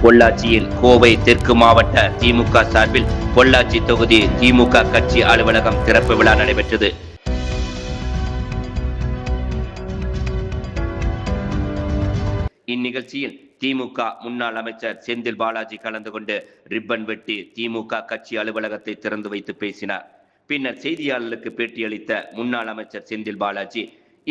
பொள்ளாச்சியில் கோவை தெற்கு மாவட்ட திமுக சார்பில் பொள்ளாச்சி தொகுதி திமுக கட்சி அலுவலகம் திறப்பு விழா நடைபெற்றது. இந்நிகழ்ச்சியில் திமுக முன்னாள் அமைச்சர் செந்தில் பாலாஜி கலந்து கொண்டு ரிப்பன் வெட்டி திமுக கட்சி அலுவலகத்தை திறந்து வைத்து பேசினார். பின்னர் செய்தியாளர்களுக்கு பேட்டியளித்த முன்னாள் அமைச்சர் செந்தில் பாலாஜி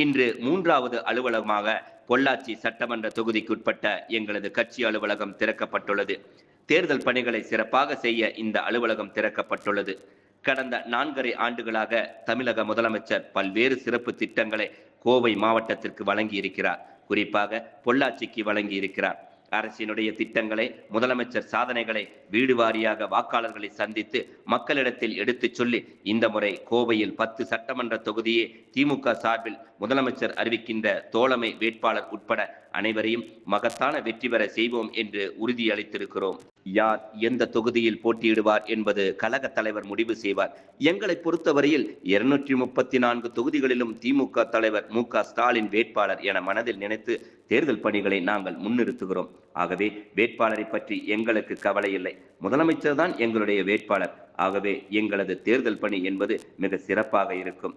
இன்று மூன்றாவது அலுவலகமாக பொள்ளாச்சி சட்டமன்ற தொகுதிக்குட்பட்ட எங்களது கட்சி அலுவலகம் திறக்கப்பட்டுள்ளது. தேர்தல் பணிகளை சிறப்பாக செய்ய இந்த அலுவலகம் திறக்கப்பட்டுள்ளது. கடந்த நான்கரை ஆண்டுகளாக தமிழக முதலமைச்சர் பல்வேறு சிறப்பு திட்டங்களை கோவை மாவட்டத்திற்கு வழங்கி இருக்கிறார் குறிப்பாக பொள்ளாச்சிக்கு வழங்கி இருக்கிறார் அரசினுடைய திட்டங்களை முதலமைச்சர் சாதனைகளை வீடு வாரியாக வாக்காளர்களை சந்தித்து மக்களிடத்தில் எடுத்துச் சொல்லி இந்த முறை கோவையில் பத்து சட்டமன்ற தொகுதியே திமுக சார்பில் முதலமைச்சர் அறிவிக்கின்ற தோழமை வேட்பாளர் உட்பட அனைவரையும் மகத்தான வெற்றி பெற செய்வோம் என்று உறுதியளித்திருக்கிறோம். யார் எந்த தொகுதியில் போட்டியிடுவார் என்பது கழக தலைவர் முடிவு செய்வார். எங்களை பொறுத்தவரையில் இருநூற்றி முப்பத்தி நான்கு தொகுதிகளிலும் திமுக தலைவர் மு க ஸ்டாலின் வேட்பாளர் என மனதில் நினைத்து தேர்தல் பணிகளை நாங்கள் முன்னிறுத்துகிறோம். ஆகவே வேட்பாளரை பற்றி எங்களுக்கு கவலை இல்லை. முதலமைச்சர் தான் எங்களுடைய வேட்பாளர். ஆகவே எங்களது தேர்தல் பணி என்பது மிக சிறப்பாக இருக்கும்.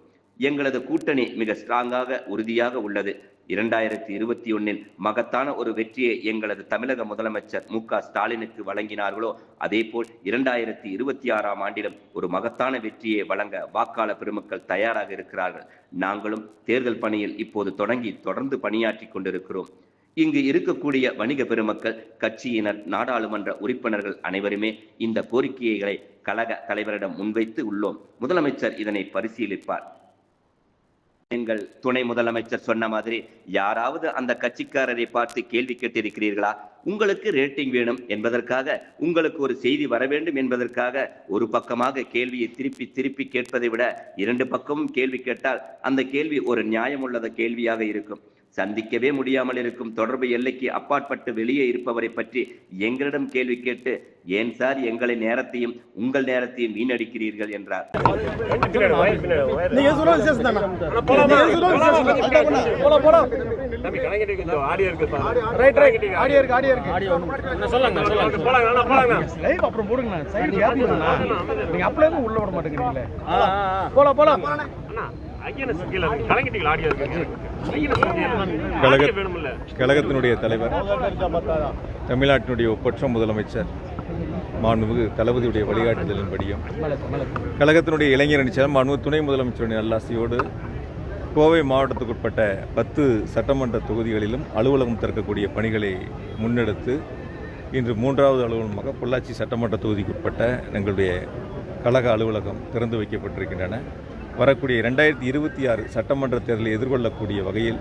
எங்களது கூட்டணி மிக ஸ்ட்ராங்காக உறுதியாக உள்ளது. இரண்டாயிரத்தி இருபத்தி ஒன்னில் மகத்தான ஒரு வெற்றியை எங்களது தமிழக முதலமைச்சர் மு க ஸ்டாலினுக்கு வழங்கினார்களோ அதே போல் இரண்டாயிரத்தி இருபத்தி ஆறாம் ஆண்டிலும் ஒரு மகத்தான வெற்றியை வழங்க வாக்காளர் பெருமக்கள் தயாராக இருக்கிறார்கள். நாங்களும் தேர்தல் பணியில் இப்போது தொடங்கி தொடர்ந்து பணியாற்றி கொண்டிருக்கிறோம். இங்கு இருக்கக்கூடிய வணிக பெருமக்கள் கட்சியினர் நாடாளுமன்ற உறுப்பினர்கள் அனைவருமே இந்த கோரிக்கைகளை கழக தலைவரிடம் முன்வைத்து உள்ளோம். முதலமைச்சர் இதனை பரிசீலிப்பார். எங்கள் துணை முதலமைச்சர் சொன்ன மாதிரி யாராவது அந்த கட்சிக்காரரை பார்த்து கேள்வி கேட்டிருக்கிறீர்களா? உங்களுக்கு ரேட்டிங் வேணும் என்பதற்காக உங்களுக்கு ஒரு செய்தி வர வேண்டும் என்பதற்காக ஒரு பக்கமாக கேள்வியை திருப்பி திருப்பி கேட்பதை விட இரண்டு பக்கமும் கேள்வி கேட்டால் அந்த கேள்வி ஒரு நியாயமுள்ளத கேள்வியாக இருக்கும். சந்திக்கவே முடியாமல் இருக்கும். தொடர்பு எல்லைக்கு அப்பாற்பட்டு வெளியே இருப்பவரை பற்றி எங்களிடம் கேள்வி கேட்டு ஏன் சார் எங்களை நேரத்தையும் உங்கள் நேரத்தையும் வீணடிக்கிறீர்கள்? என்றார். அப்புறம் போடுங்க போலாம் போலாம் கழகத்தினுடைய தலைவர் தமிழ்நாட்டினுடைய ஒப்பற்ற முதலமைச்சர் மாண்புமிகு தளபதியுடைய வழிகாட்டுதலின்படியும் கழகத்தினுடைய இளைஞரணி செயலர் மாண்புமிகு துணை முதலமைச்சருடைய நல்லாசியோடு கோவை மாவட்டத்துக்குட்பட்ட பத்து சட்டமன்ற தொகுதிகளிலும் அலுவலகம் திறக்கக்கூடிய பணிகளை முன்னெடுத்து இன்று மூன்றாவது அலுவலகமாக பொள்ளாச்சி சட்டமன்ற தொகுதிக்குட்பட்ட எங்களுடைய கழக அலுவலகம் திறந்து வைக்கப்பட்டிருக்கின்றன. வரக்கூடிய ரெண்டாயிரத்தி இருபத்தி ஆறு சட்டமன்ற தேர்தலை எதிர்கொள்ளக்கூடிய வகையில்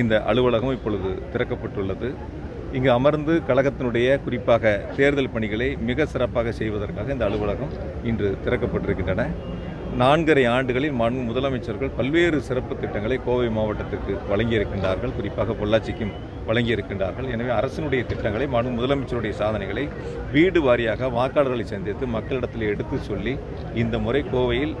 இந்த அலுவலகம் இப்பொழுது திறக்கப்பட்டுள்ளது. இங்கு அமர்ந்து கழகத்தினுடைய குறிப்பாக தேர்தல் பணிகளை மிக சிறப்பாக செய்வதற்காக இந்த அலுவலகம் இன்று திறக்கப்பட்டிருக்கின்றன. நான்கரை ஆண்டுகளில் மாண்பு முதலமைச்சர்கள் பல்வேறு சிறப்பு திட்டங்களை கோவை மாவட்டத்திற்கு வழங்கியிருக்கின்றார்கள். குறிப்பாக பொள்ளாச்சிக்கும் வழங்கியிருக்கின்றார்கள். எனவே அரசினுடைய திட்டங்களை மாண்பு முதலமைச்சருடைய சாதனைகளை வீடு வாரியாக வாக்காளர்களை சந்தித்து மக்களிடத்தில் எடுத்து சொல்லி இந்த முறை கோவையில்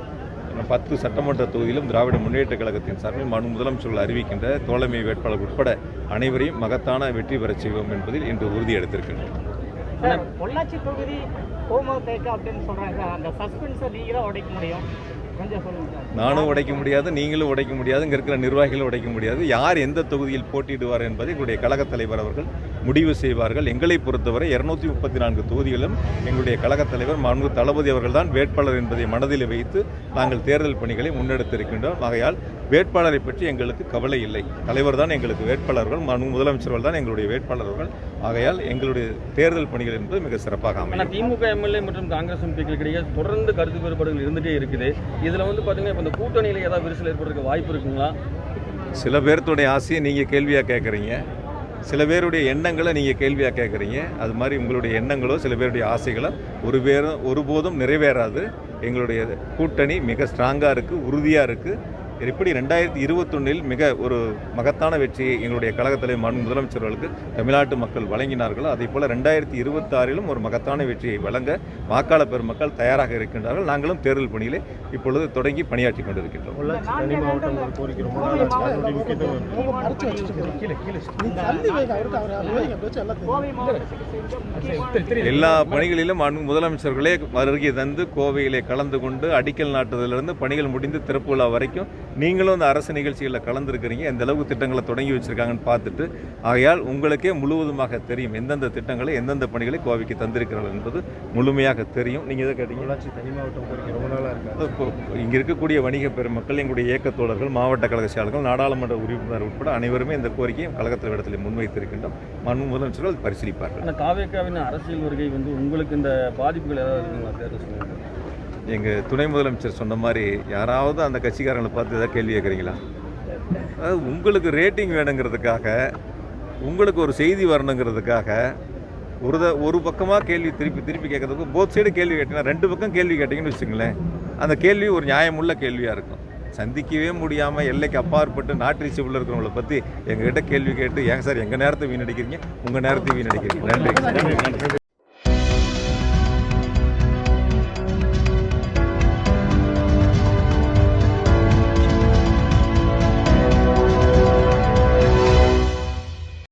பத்து சட்டமன்ற தொகுதியிலும் திராவிட முன்னேற்ற கழகத்தின் சார்பில் மனு முதலமைச்சர்கள் அறிவிக்கின்ற தோழமை வேட்பாளர் உட்பட அனைவரையும் மகத்தான வெற்றி பெறச் செய்வோம் என்பதில் இன்று உறுதி எடுத்திருக்கின்றனர் பொள்ளாச்சி தொகுதி கோமதேக்க அப்படின்னு சொல்றாங்க. அந்த சஸ்பென்ஸை நீங்க உடைக்க முடியும். நானும் உடைக்க முடியாது நீங்களும் உடைக்க முடியாது இங்கே இருக்கிற நிர்வாகிகளும் உடைக்க முடியாது. யார் எந்த தொகுதியில் போட்டியிடுவார் என்பதை எங்களுடைய கழகத் தலைவர் அவர்கள் முடிவு செய்வார்கள். எங்களை பொறுத்தவரை இருநூத்தி முப்பத்தி நான்கு தொகுதிகளும் எங்களுடைய கழகத் தலைவர் மாண்பு தளபதி அவர்கள்தான் வேட்பாளர் என்பதை மனதில் வைத்து நாங்கள் தேர்தல் பணிகளை முன்னெடுத்திருக்கின்றோம். ஆகையால் வேட்பாளரை பற்றி எங்களுக்கு கவலை இல்லை. தலைவர் தான் எங்களுக்கு வேட்பாளர்கள் மாண்பு முதலமைச்சர்கள் தான் எங்களுடைய வேட்பாளர்கள் ஆகையால் எங்களுடைய தேர்தல் பணிகள் என்பது மிக சிறப்பாக அமையும். திமுக எம்எல்ஏ மற்றும் காங்கிரஸ் எம்பிக்களுக்கு இடையே தொடர்ந்து கருத்து வேறுபாடுகள் இருந்துட்டே இருக்குது. இதில் வந்து பார்த்தீங்கன்னா இப்போ இந்த கூட்டணியில் ஏதாவது விரிசல் ஏற்படுறதுக்கு வாய்ப்பு இருக்குங்களா? சில பேர்த்துடைய ஆசையை நீங்கள் கேள்வியாக கேட்குறீங்க சில பேருடைய எண்ணங்களை நீங்கள் கேள்வியாக கேட்குறீங்க அது மாதிரி உங்களுடைய எண்ணங்களோ சில பேருடைய ஆசைகளோ ஒரு பேரும் ஒருபோதும் நிறைவேறாது. எங்களுடைய கூட்டணி மிக ஸ்ட்ராங்காக இருக்குது உறுதியாக இருக்குது எப்படி ரெண்டாயிரத்தி இருபத்தொன்னில் மிக ஒரு மகத்தான வெற்றியை எங்களுடைய கழகத்திலே மாண்பு முதலமைச்சர்களுக்கு தமிழ்நாட்டு மக்கள் வழங்கினார்களோ அதே போல் ரெண்டாயிரத்தி இருபத்தாறிலும் ஒரு மகத்தான வெற்றியை வழங்க வாக்காளர் பெருமக்கள் தயாராக இருக்கின்றார்கள். நாங்களும் தேர்தல் பணியிலே இப்பொழுது தொடங்கி பணியாற்றி கொண்டிருக்கின்றோம். எல்லா பணிகளிலும் மாண்பு முதலமைச்சர்களே வருகை தந்து கோவையிலே கலந்து கொண்டு அடிக்கல் நாட்டுதலிருந்து பணிகள் முடிந்து திறப்பு விழா வரைக்கும் நீங்களும் அந்த அரசு நிகழ்ச்சிகளில் கலந்துருக்கிறீங்க. எந்த அளவுக்கு திட்டங்களை தொடங்கி வச்சிருக்காங்கன்னு பார்த்துட்டு ஆகையால் உங்களுக்கே முழுவதுமாக தெரியும் எந்தெந்த திட்டங்களை எந்தெந்த பணிகளை கோவைக்கு தந்திருக்கிறார்கள் என்பது முழுமையாக தெரியும். நீங்கள் எதை கேட்டீங்க? தனி மாவட்டம் கோரிக்கை ரொம்ப நாளாக இருக்கு? இங்கே இருக்கக்கூடிய வணிக பெருமக்கள் எங்களுடைய இயக்கத் தோழர்கள் மாவட்ட கழக செயலாளர்கள் நாடாளுமன்ற உறுப்பினர் உட்பட அனைவருமே இந்த கோரிக்கையை கழகத்தில் இடத்தில் முன்வைத்திருக்கின்றோம். மனு முதலமைச்சர்கள் பரிசீலிப்பார்கள். அந்த தாவேக்காவின் அரசியல் வருகை வந்து உங்களுக்கு இந்த பாதிப்புகள் ஏதாவது இருக்குங்களா? எங்கள் துணை முதலமைச்சர் சொன்ன மாதிரி யாராவது அந்த கட்சிக்காரங்களை பார்த்து ஏதாவது கேள்வி கேட்குறீங்களா? அதாவது உங்களுக்கு ரேட்டிங் வேணுங்கிறதுக்காக உங்களுக்கு ஒரு செய்தி வரணுங்கிறதுக்காக ஒரு த ஒரு பக்கமாக கேள்வி திருப்பி திருப்பி கேட்கறதுக்கு போத் சைடு கேள்வி கேட்டிங்கன்னா ரெண்டு பக்கம் கேள்வி கேட்டிங்கன்னு வச்சுங்களேன் அந்த கேள்வி ஒரு நியாயமுள்ள கேள்வியாக இருக்கும். சந்திக்கவே முடியாமல் எல்லைக்கு அப்பாற்பட்டு நாட்டு ரீச்சபிள் இருக்கிறவங்கள பற்றி எங்ககிட்ட கேள்வி கேட்டு ஏங்க சார் எங்கள் நேரத்தை வீணடிக்கிறீங்க? உங்கள் நேரத்தை வீணடிக்கிறீங்க. நன்றி. நன்றி.